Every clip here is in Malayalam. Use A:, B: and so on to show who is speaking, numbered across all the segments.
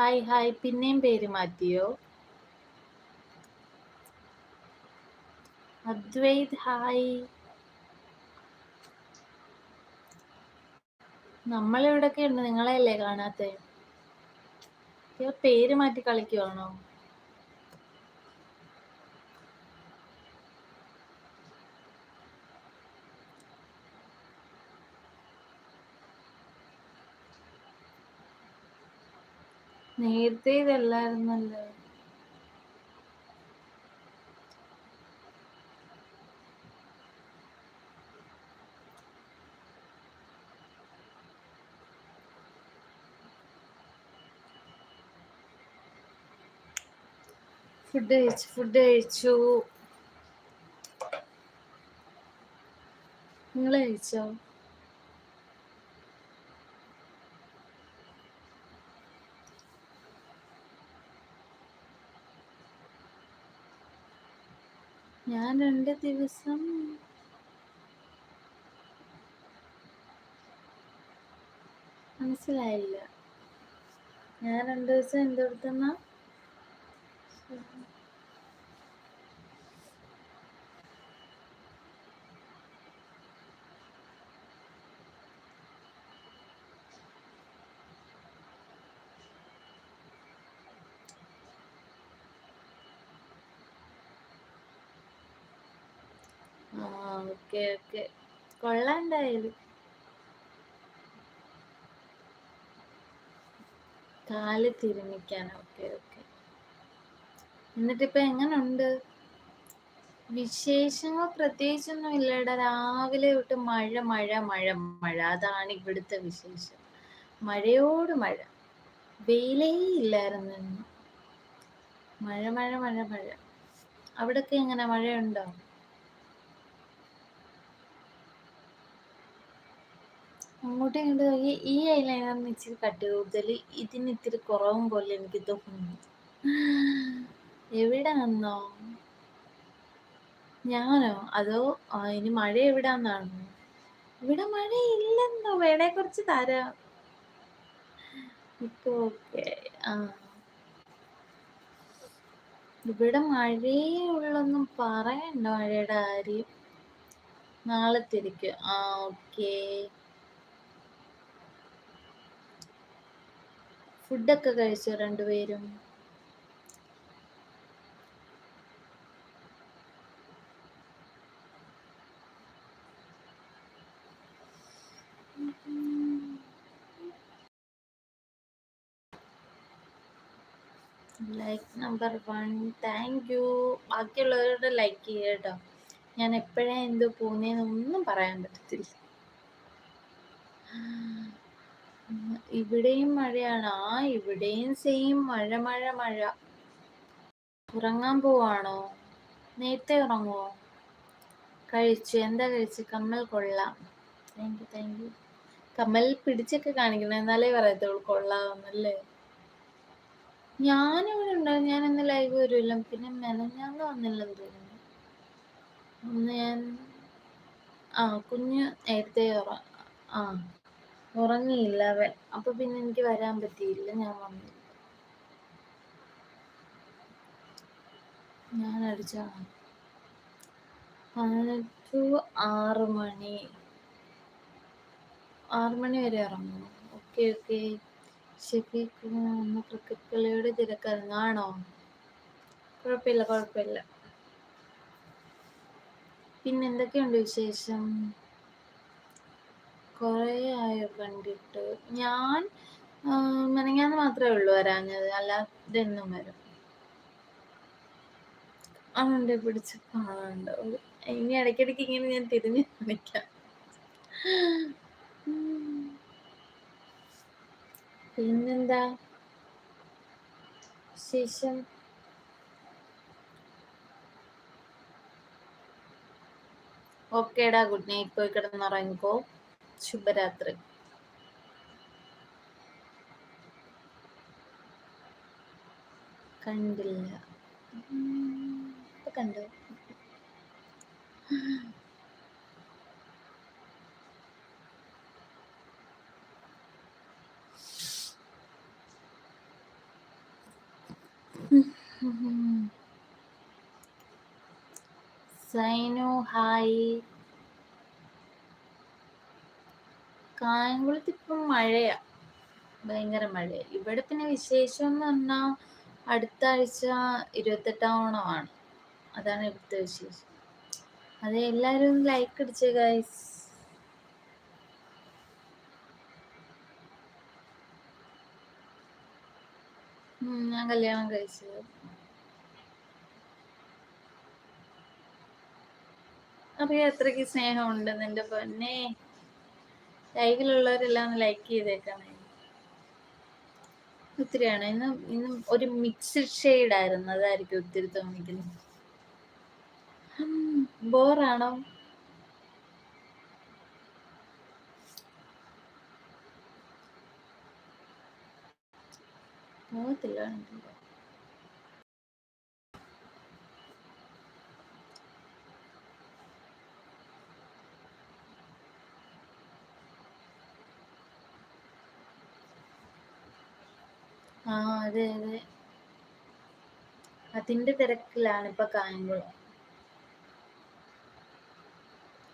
A: ഹായ് ഹായ് പിന്നെയും പേര് മാറ്റിയോ അദ്വൈത് ഹായ് നമ്മളിവിടൊക്കെ ഉണ്ട് നിങ്ങളെയല്ലേ കാണാത്തെ? പേര് മാറ്റി കളിക്കുവാണോ? നേരത്തെ ഇതല്ലായിരുന്നല്ലോ. ഫുഡ് കഴിച്ചു ഫുഡ് കഴിച്ചു. നിങ്ങൾ കഴിച്ചോ? ഞാൻ രണ്ട് ദിവസം മനസ്സിലായില്ല. ഞാൻ രണ്ട് ദിവസം എന്തെടുത്തെന്ന ആ ഓക്കെ ഓക്കെ. കൊള്ളാണ്ടായാലും കാൽ തിരുമിക്കാൻ. Okay okay. എന്നിട്ടിപ്പോ എങ്ങനുണ്ട്? വിശേഷങ്ങൾ പ്രത്യേകിച്ചൊന്നും ഇല്ലടാ. രാവിലെ തൊട്ട് മഴ മഴ മഴ മഴ. അതാണ് ഇവിടുത്തെ വിശേഷം. മഴയോട് മഴ. വെയിലേ ഇല്ലായിരുന്നു മഴ മഴ മഴ മഴ. അവിടൊക്കെ എങ്ങനെ? മഴയുണ്ടോ? അങ്ങോട്ടും ഇങ്ങോട്ടും ഈ ഈ ഐലൈനറിന് ഇച്ചിരി കട്ട് കൂടുതൽ. ഇതിന് ഇത്തിരി കുറവും പോലെ എനിക്ക് തോന്നുന്നു. എവിടെ നിന്നോ ഞാനോ? അതോ ഇനി മഴ എവിടാന്നാണോ? ഇവിടെ മഴ ഇല്ലെന്നോ വേണേ കുറച്ച് തരാം. ഇപ്പൊ ഓക്കെ ആ. ഇവിടെ മഴയേ ഉള്ളൊന്നും പറയണ്ട മഴയുടെ കാര്യം. നാളെ തിരിക്കും. ആ ഓക്കേ ഫുഡൊക്കെ കഴിച്ചോ രണ്ടുപേരും? Like number one thank you ബാക്കിയുള്ളവരോട് like ചെയ്യുക കേട്ടോ ഞാൻ എപ്പോഴാ എന്തോ പോകുന്നതെന്നൊന്നും പറയാൻ പറ്റത്തില്ല. ഇവിടെയും മഴയാണ്? ആ ഇവിടെയും സെയിം മഴ മഴ മഴ. ഉറങ്ങാൻ പോവാണോ? നേരത്തെ ഉറങ്ങുമോ കഴിച്ചു. എന്താ കഴിച്ചു? കമ്മൽ കൊള്ളാം. താങ്ക് യു താങ്ക് യു കമ്മൽ പിടിച്ചൊക്കെ കാണിക്കണം. എന്നാലേ പറയത്തുള്ളൂ കൊള്ളാമെന്നല്ലേ. ഞാനിവിടെ ഉണ്ടാവും. ഞാൻ ഇന്ന് ലൈവ് വരുമല്ലോ. പിന്നെ മെനഞ്ഞാന്ന് വന്നില്ലെന്ന് തോന്നുന്നു ഒന്ന് ഞാൻ ആ കുഞ്ഞ് നേരത്തെ ആ. ഉറങ്ങിയില്ല അവൻ. അപ്പൊ പിന്നെ എനിക്ക് വരാൻ പറ്റിയില്ല. ഞാൻ വന്നു ഞാൻ അടിച്ച പതിനെട്ട് ആറ് മണി. ആറ് മണി വരെ ഇറങ്ങുന്നു ഓക്കെ ഓക്കെ. ശരിക്കും ക്രിക്കറ്റ് കളിയുടെ തിരക്കിറങ്ങാണോ? കുഴപ്പമില്ല കുഴപ്പമില്ല. പിന്നെ എന്തൊക്കെയുണ്ട് വിശേഷം? കുറേ ആയോ കണ്ടിട്ട്. ഞാൻ മെനങ്ങാന്ന് മാത്രമേ ഉള്ളൂ വരാഞ്ഞത്. അല്ലാതെ എന്നും വരും. അതുകൊണ്ട് പിടിച്ച് കാണാണ്ട്. ഇനി ഇടയ്ക്കിടയ്ക്ക് ഇങ്ങനെ ഞാൻ തിരിഞ്ഞ് കാണിക്കാം. പിന്നെന്താ? ശേഷം ഓക്കേടാ ഗുഡ് നൈറ്റ്. പോയി കിടന്നുറങ്ങിക്കോ. ശുഭരാത്രി. കണ്ടില്ല. കണ്ടു. സൈനു ഹായ്. കായംകുളത്ത് ഇപ്പം മഴയാ. ഭയങ്കര മഴയാ. ഇവിടെ പിന്നെ വിശേഷം എന്ന് പറഞ്ഞാൽ അടുത്ത ആഴ്ച ഇരുപത്തെട്ടാം ഓണമാണ് അതാണ് ഇവിടുത്തെ വിശേഷം. അതെ എല്ലാവരും ലൈക്ക് അടിച്ചേ ഗൈസ് ഞാൻ കല്യാണം കഴിച്ചത്. അറിയാം എത്രയ്ക്ക് ഉണ്ടെന്ന് നിന്റെ പൊന്നെ. ലൈവിലുള്ളവരെല്ലാം ലൈക്ക് ചെയ്തേക്കണേ. ഒത്തിരിയാണ്. ഇന്ന് ഇന്ന് ഒരു മിക്സ്ഡ് ഷെയ്ഡ് ആയിരുന്നു. അതായിരിക്കും ഒത്തിരി തോന്നിക്കുന്നത്. ബോറാണോ? പോകത്തില്ല ആ അതെ അതെ. അതിന്റെ തിരക്കിലാണ് ഇപ്പൊ കായംകുളം.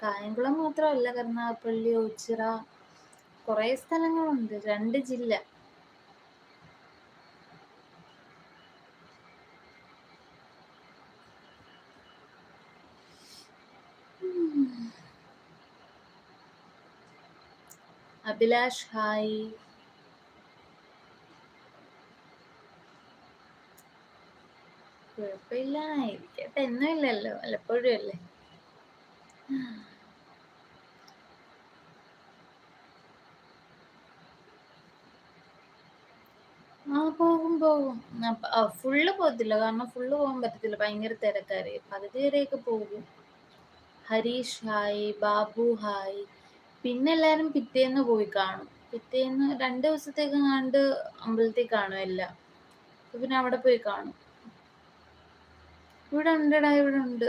A: കായംകുളം മാത്രമല്ല കരുനാഗപ്പള്ളി ഓച്ചിറ കുറെ സ്ഥലങ്ങളുണ്ട്. രണ്ട് ജില്ല. അഭിലാഷ് ഹായ്. കുഴപ്പമില്ല. ഇരിക്കട്ടെ എന്നും ഇല്ലല്ലോ. വല്ലപ്പോഴും അല്ലേ? ആ പോകും പോകും. ഫുള്ള് പോകത്തില്ല. കാരണം ഫുള്ള് പോകാൻ പറ്റത്തില്ല. ഭയങ്കര തിരക്കാരെ. പകുതി വരെയൊക്കെ പോകും. Harish hi Babu hi. പിന്നെ എല്ലാരും പിറ്റേന്ന് പോയി കാണും. പിറ്റേന്ന് രണ്ട് ദിവസത്തേക്ക് കണ്ട് അമ്പലത്തിൽ കാണും എല്ലാം. പിന്നെ അവിടെ പോയി കാണും. ഇവിടെ ഉണ്ടടാ ഇവിടെ ഉണ്ട്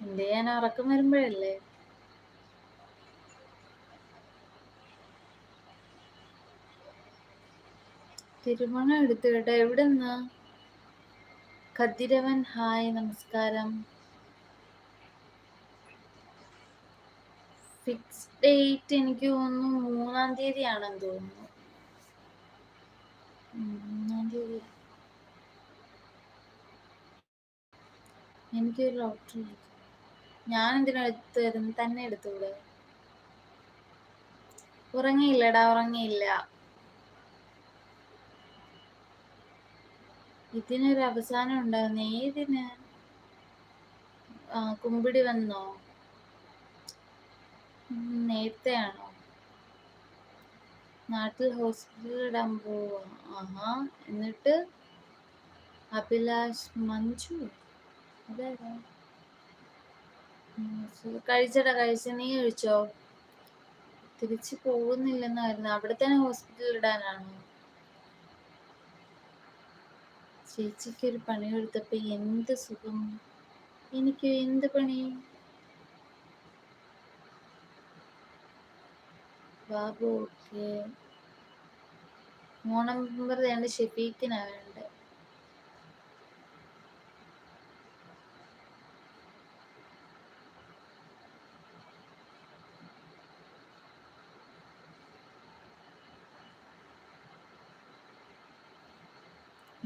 A: എന്ത് ചെയ്യാൻ ഉറക്കം വരുമ്പോഴല്ലേ? തിരുമണം എടുത്തു കേട്ടോ. എവിടെ നിന്ന് കതിരവൻ ഹായ് നമസ്കാരം. ഫിക്സ് ഡേറ്റ് എനിക്ക് തോന്നുന്നു മൂന്നാം തീയതി ആണെന്ന് തോന്നുന്നു മൂന്നാം തീയതി. എനിക്കൊരു ഡോക്ടർ ഞാൻ എന്തിനാ എടുത്തു തരുന്നു തന്നെ എടുത്തൂടെ ഉറങ്ങിയില്ലടാ ഉറങ്ങിയില്ല. ഇതിനൊരു അവസാനം ഉണ്ടാകുന്ന ഏതിന്? കുമ്പിടി വന്നോ? നേരത്തെയാണോ? നാട്ടിൽ ഹോസ്പിറ്റലിൽ ഇടാൻ പോവാ. ആഹാ എന്നിട്ട് അഭിലാഷ് മഞ്ജു? അതെ കഴിച്ചടാ കഴിച്ച. നീ കഴിച്ചോ? തിരിച്ചു പോകുന്നില്ലെന്നായിരുന്നു. അവിടെ തന്നെ ഹോസ്പിറ്റലിൽ ഇടാനാണോ? ചേച്ചിക്ക് ഒരു പണി കൊടുത്തപ്പോ എന്ത് സുഖം? എനിക്ക് എന്ത് പണി? ബാബു ഓക്കെ. മോണം നമ്പർ വേണ്ട ഷെഫീക്കിനാ വേണ്ടത്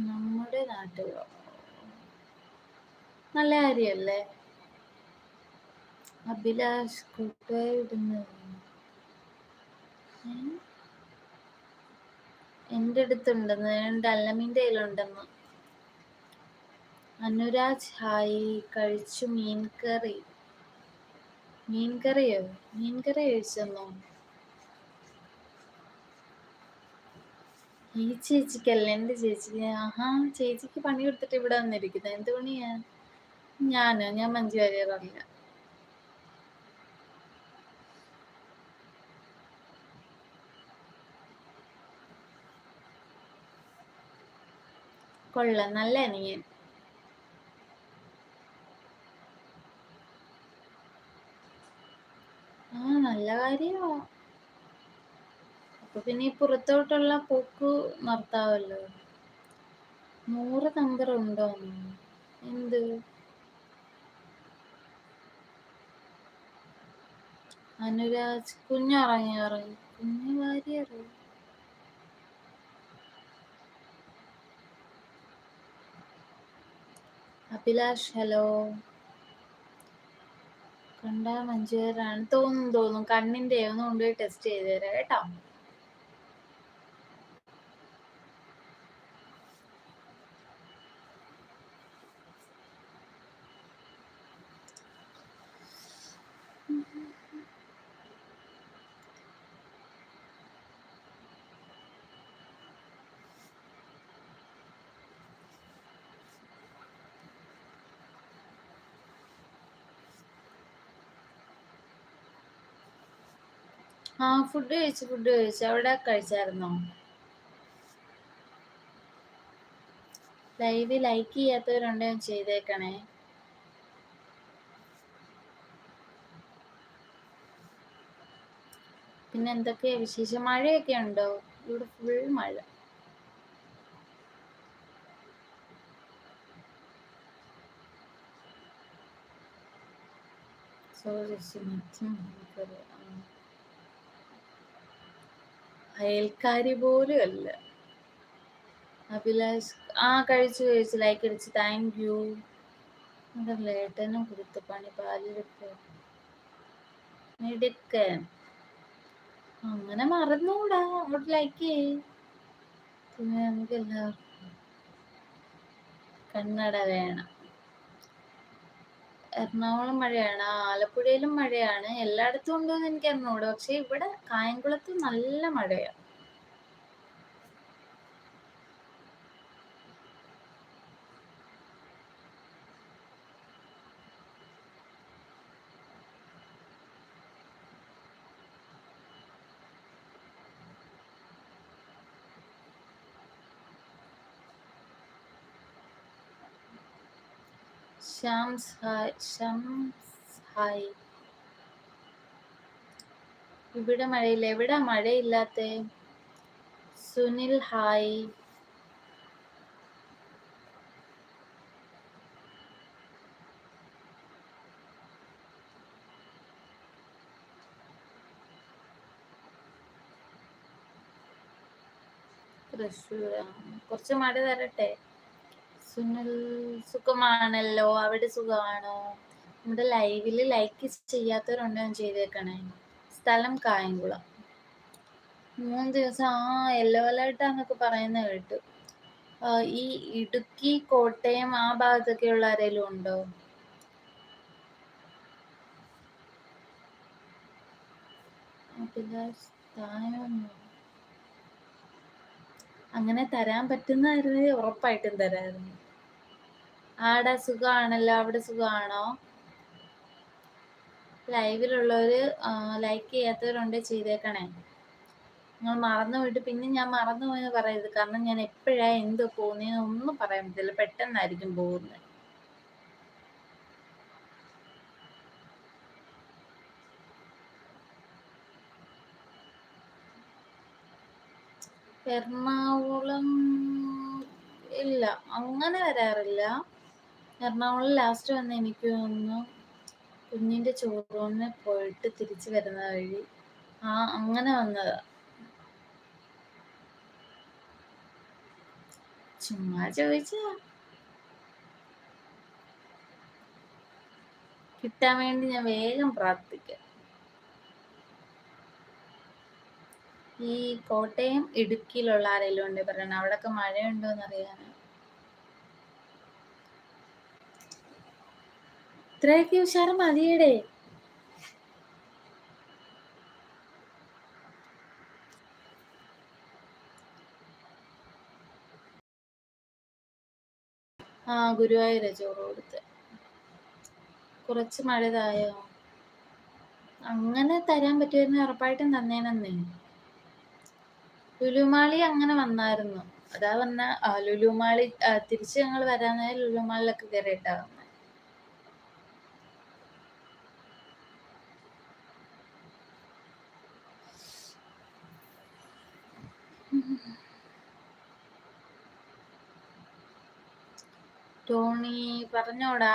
A: നമ്മുടെ നാട്ടിലോ? നല്ല കാര്യല്ലേ? അഭിലാഷ് കൂട്ടുകാരിടുന്നത് എന്റെ അടുത്തുണ്ടെന്ന് എന്റെ അല്ലമീന്റെ കയ്യിലുണ്ടെന്ന്. അനുരാജ് ഹായ്. കഴിച്ചു മീൻ കറി മീൻ കറിയോ മീൻ കറി കഴിച്ചെന്നോ? ഈ ചേച്ചിക്കല്ല? എന്റെ ചേച്ചിക്ക് ആഹാ ചേച്ചിക്ക് പണി കൊടുത്തിട്ട് ഇവിടെ വന്നിരിക്കുന്നത് എന്ത് പണിയാ? ഞാനോ? ഞാൻ മഞ്ജു വാര്യറല്ല കൊള്ള. നല്ല അനിയൻ. ആ നല്ല കാര്യമാ അപ്പൊ പിന്നെ ഈ പുറത്തോട്ടുള്ള പോക്ക് നിർത്താവല്ലോ. നൂറ് നമ്പർ ഉണ്ടോ എന്ത്? അനുരാജ് കുഞ്ഞറങ്ങി ഇറങ്ങി കുഞ്ഞു കാര്യം അറിയാം അഭിലാഷ് ഹലോ. കണ്ടാ മഞ്ചേരാണ് തോന്നും തോന്നും. കണ്ണിന്റെ ഒന്ന് കൊണ്ടുപോയി ടെസ്റ്റ് ചെയ്ത് തരാം കേട്ടോ. ആ ഫുഡ് കഴിച്ചു ഫുഡ് കഴിച്ചു. അവിടെ കഴിച്ചായിരുന്നോ? ലൈവ് ലൈക്ക് ചെയ്യാത്തവരുണ്ടെങ്കിൽ ചെയ്തേക്കണേ പിന്നെ എന്തൊക്കെയാ വിശേഷം? മഴയൊക്കെ ഉണ്ടോ? ഇവിടെ ഫുൾ മഴ. സോറി അയൽക്കാരി പോലും അല്ല അഭിലാഷ് ആ കഴിച്ചു കഴിച്ചു ലൈക്ക് അടിച്ചു താങ്ക് യു ലേട്ടനും കൊടുത്തു പണി പാലെടുക്ക മിടുക്കൻ. അങ്ങനെ മറന്നുകൂടാ അങ്ങോട്ട് ലൈക്ക് ചെയ് പിന്നെ നമുക്ക് എല്ലാവർക്കും കണ്ണട വേണം. എറണാകുളം മഴയാണ് ആലപ്പുഴയിലും മഴയാണ് എല്ലായിടത്തും ഉണ്ടോ എന്ന് എനിക്ക് അറിഞ്ഞൂടാ. പക്ഷെ ഇവിടെ കായംകുളത്ത് നല്ല മഴയാണ് ഷാംസ് ഹായ് ഷംസ് ഹായ് ഇവിടെ മഴയില്ല. എവിടെ മഴയില്ലാത്ത? സുനിൽ ഹായ് തൃശ്ശൂർ കുറച്ച് മഴ തരട്ടെ? സുനിൽ സുഖമാണല്ലോ? അവിടെ സുഖമാണോ? നമ്മുടെ ലൈവിൽ ലൈക്ക് ചെയ്യാത്തവരുണ്ടോ ചെയ്തേക്കണേ? സ്ഥലം കായംകുളം. മൂന്ന് ദിവസം ആ യെല്ലോ അലേർട്ടാന്നൊക്കെ പറയുന്ന കേട്ടു. ഈ ഇടുക്കി കോട്ടയം ആ ഭാഗത്തൊക്കെ ഉള്ള ആരെങ്കിലും ഉണ്ടോ? അങ്ങനെ തരാൻ പറ്റുന്നതായിരുന്നു ഉറപ്പായിട്ടും തരായിരുന്നു. ആടെ സുഖമാണല്ലോ അവിടെ സുഖമാണോ ലൈവിലുള്ളവര് ലൈക്ക് ചെയ്യാത്തവരുണ്ട് ചെയ്തേക്കണേ. നിങ്ങൾ മറന്നു പോയിട്ട് പിന്നെ ഞാൻ മറന്നു പോയെന്ന് പറയരുത്. കാരണം ഞാൻ എപ്പോഴാ എന്ത് പോകുന്നതെന്ന് ഒന്നും പറയാൻ പറ്റില്ല പെട്ടെന്നായിരിക്കും പോകുന്നത്. എറണാകുളം ഇല്ല അങ്ങനെ വരാറില്ല. എറണാകുളം ലാസ്റ്റ് വന്ന് എനിക്ക് തോന്നുന്നു കുഞ്ഞിന്റെ ചോറൂണിന് പോയിട്ട് തിരിച്ചു വരുന്ന വഴി. ആ അങ്ങനെ വന്നതാ. ചുമ്മാ ചോദിച്ചതാ. കിട്ടാൻ വേണ്ടി ഞാൻ വേഗം പ്രാർത്ഥിക്കാം. ഈ കോട്ടയം ഇടുക്കിയിലുള്ള ആരെങ്കിലും ഉണ്ട്? പറയണം അവിടൊക്കെ മഴയുണ്ടോ എന്നറിയാൻ. ഇത്രയൊക്കെ ഉഷാറ് മതിയടേ. ആ ഗുരുവായൂര ചോറ് കൊടുത്ത്. കുറച്ച് മഴ തായോ അങ്ങനെ തരാൻ പറ്റുമായിരുന്നു ഉറപ്പായിട്ടും തന്നേനന്നേ. ലുലുമാളി അങ്ങനെ വന്നായിരുന്നു. അതാ പറഞ്ഞ ലുലുമാളി തിരിച്ച് ഞങ്ങൾ വരാൻ നേരം ലുലുമാളിലൊക്കെ കയറിയിട്ടാ വന്നത് ടോണി പറഞ്ഞോടാ.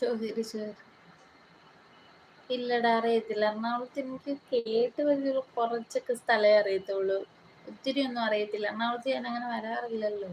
A: ചോദിച്ചു ഇല്ലടാ അറിയത്തില്ല. എറണാകുളത്ത് എനിക്ക് കേട്ട് വലിയ കുറച്ചൊക്കെ സ്ഥലമേ അറിയത്തുള്ളൂ. ഒത്തിരി ഒന്നും അറിയത്തില്ല. എറണാകുളത്ത് ഞാൻ അങ്ങനെ വരാറില്ലല്ലോ.